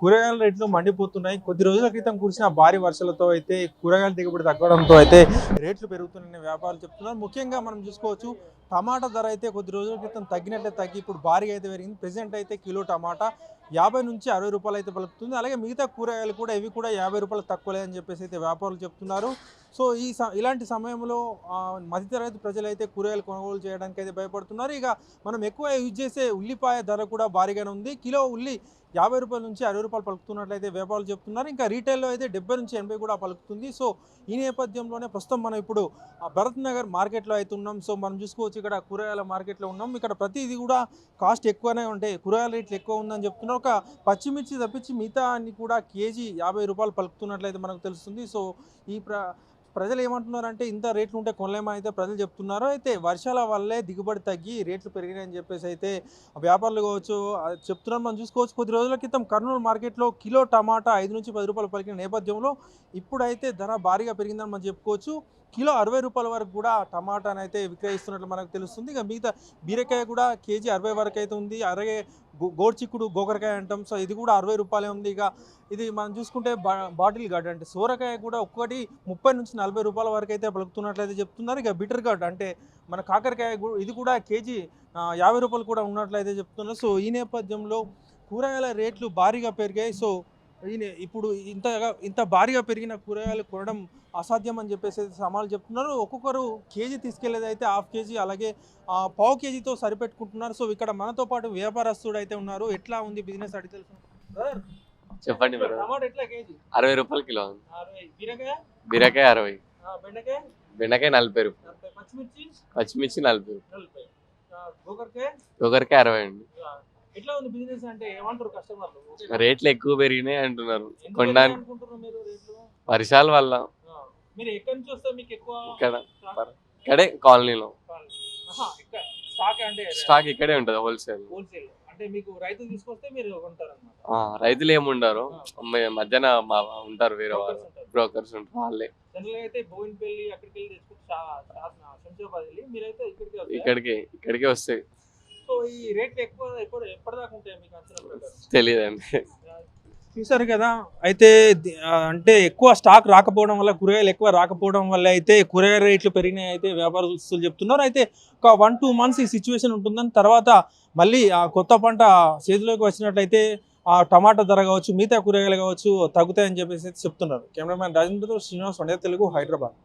కూరగాయల రేట్లు మండిపోతున్నాయి. కొద్ది రోజుల క్రితం కురిసిన భారీ వర్షాలతో అయితే కూరగాయల దిగుబడి తగ్గడంతో అయితే రేట్లు పెరుగుతున్నాయని వ్యాపారులు చెప్తున్నారు. ముఖ్యంగా మనం చూసుకోవచ్చు టమాటా ధర అయితే కొద్ది రోజుల క్రితం తగ్గినట్లే తగ్గి ఇప్పుడు భారీగా అయితే పెరిగింది. ప్రెసెంట్ అయితే కిలో టమాటా యాభై నుంచి అరవై రూపాయలు అయితే పలుకుతుంది. అలాగే మిగతా కూరగాయలు కూడా ఇవి కూడా యాభై రూపాయలు తక్కువ లేదని చెప్పేసి అయితే వ్యాపారులు చెప్తున్నారు. సో ఈ స- ఇలాంటి సమయంలో మధ్యతరగతి ప్రజలు అయితే కూరగాయలు కొనుగోలు చేయడానికి అయితే భయపడుతున్నారు. ఇక మనం ఎక్కువ యూజ్ చేసే ఉల్లిపాయ ధర కూడా భారీగానే ఉంది. కిలో ఉల్లి యాభై రూపాయల నుంచి అరవై రూపాయలు పలుకుతున్నట్లయితే వ్యాపారులు చెప్తున్నారు. ఇంకా రీటైల్లో అయితే డెబ్బై నుంచి ఎనభై కూడా పలుకుతుంది. సో ఈ నేపథ్యంలోనే ప్రస్తుతం మనం ఇప్పుడు భరత్ నగర్ మార్కెట్లో అయితే ఉన్నాం. సో మనం చూసుకోవచ్చు ఇక్కడ కూరగాయల మార్కెట్లో ఉన్నాం. ఇక్కడ ప్రతిదీ కూడా కాస్ట్ ఎక్కువనే ఉంటాయి. కూరగాయల రేట్లు ఎక్కువ ఉందని చెప్తున్నారు. ఒక పచ్చిమిర్చి తప్పించి మిగతా అన్ని కూడా కేజీ యాభై రూపాయలు పలుకుతున్నట్లయితే మనకు తెలుస్తుంది. సో ఈ ప్ర ప్రజలు ఏమంటున్నారంటే ఇంత రేట్లు ఉంటే కొనలేమని అయితే ప్రజలు చెప్తున్నారు. అయితే వర్షాల వల్లే దిగుబడి తగ్గి రేట్లు పెరిగినాయని చెప్పేసి అయితే వ్యాపారులు కావచ్చు చెప్తున్నారు మనం చూసుకోవచ్చు. కొద్ది రోజుల క్రితం కర్నూలు మార్కెట్లో కిలో టమాటా ఐదు నుంచి పది రూపాయలు పలికిన నేపథ్యంలో ఇప్పుడైతే ధర భారీగా పెరిగిందని మనం చెప్పుకోవచ్చు. కిలో అరవై రూపాయల వరకు కూడా టమాటాని అయితే విక్రయిస్తున్నట్లు మనకు తెలుస్తుంది. ఇక మిగతా బీరకాయ కూడా కేజీ అరవై వరకు అయితే ఉంది. అలాగే గో- గోడ్చిక్కుడు గోకరకాయ అంటాం. సో ఇది కూడా అరవై రూపాయలే ఉంది. ఇక ఇది మనం చూసుకుంటే బా బాటిల్ గార్డ్ అంటే సోరకాయ కూడా ఒక్కటి ముప్పై నుంచి నలభై రూపాయల వరకు అయితే పలుకుతున్నట్లయితే చెప్తున్నారు. ఇక బిటర్ గార్డ్ అంటే మన కాకరకాయ ఇది కూడా కేజీ యాభై రూపాయలు కూడా ఉన్నట్లయితే చెప్తున్నారు. సో ఈ నేపథ్యంలో కూరగాయల రేట్లు భారీగా పెరిగాయి. సో ఈయన ఇప్పుడు ఇంతగా ఇంత భారీగా పెరిగిన కూరగాయలు కొనడం అసాధ్యం అని చెప్పేసి అయితే సమాలు చెప్తున్నారు. ఒక్కొక్కరు కేజీ తీసుకెళ్ళేది అయితే హాఫ్ కేజీ అలాగే పావు కేజీతో సరిపెట్టుకుంటున్నారు. సో ఇక్కడ మనతో పాటు వ్యాపారస్తుడు అయితే ఉన్నారు. ఎట్లా ఉంది బిజినెస్ అడిగి తెలుసు చెప్పండి అరవై రూపాయలు కిలో బీరకాయ? అరవై. బెండకాయ? నలభై రూపాయలు. పచ్చిమిర్చి? నలభై రూపాయలు. గోకరకాయ? అరవై అండి? రేట్లు ఎక్కువ పెరిగినాయి అంటున్నారు. కొనడానికి వర్షాల వల్ల. ఇక్కడ కాలనీలో. స్టాక్ ఇక్కడే ఉంటుంది హోల్సేల్. హోల్సేల్. అంటే మీకు రైతులు తీసుకొస్తే మీరు అనమాట రైతులు ఏముండరు. మ- మధ్యాహ్న మా ఉంటారు వేరే వాళ్ళు. బ్రోకర్స్ ఉంటారు వాళ్ళే. జనరల్ అయితే బోయినపల్లి అక్కడికి వెళ్ళి శంషాబాద్ వెళ్ళి మీరైతే ఇక్కడికి? ఇక్కడికి ఇక్కడికే వస్తాయి. సో ఈ రేట్లు ఎక్కువ ఎప్పుడు ఎప్పటిదాకా ఉంటాయి మీకు అంచనా తెలియదండి చూసారు కదా అయితే అంటే ఎక్కువ స్టాక్ రాకపోవడం వల్ల కూరగాయలు ఎక్కువ రాకపోవడం వల్ల అయితే కూరగాయల రేట్లు పెరిగినాయి అయితే వ్యాపారస్తులు చెప్తున్నారు. అయితే ఒక వన్ టూ మంత్స్ ఈ సిచ్యువేషన్ ఉంటుందని తర్వాత మళ్ళీ ఆ కొత్త పంట చేతిలోకి వచ్చినట్లయితే ఆ టమాటా ధర కావచ్చు మిగతా కూరగాయలు కావచ్చు తగ్గుతాయని చెప్పేసి అయితే చెప్తున్నారు. కెమెరామ్యాన్ రాజేంద్రతో శ్రీనివాస్ వండే తెలుగు హైదరాబాద్.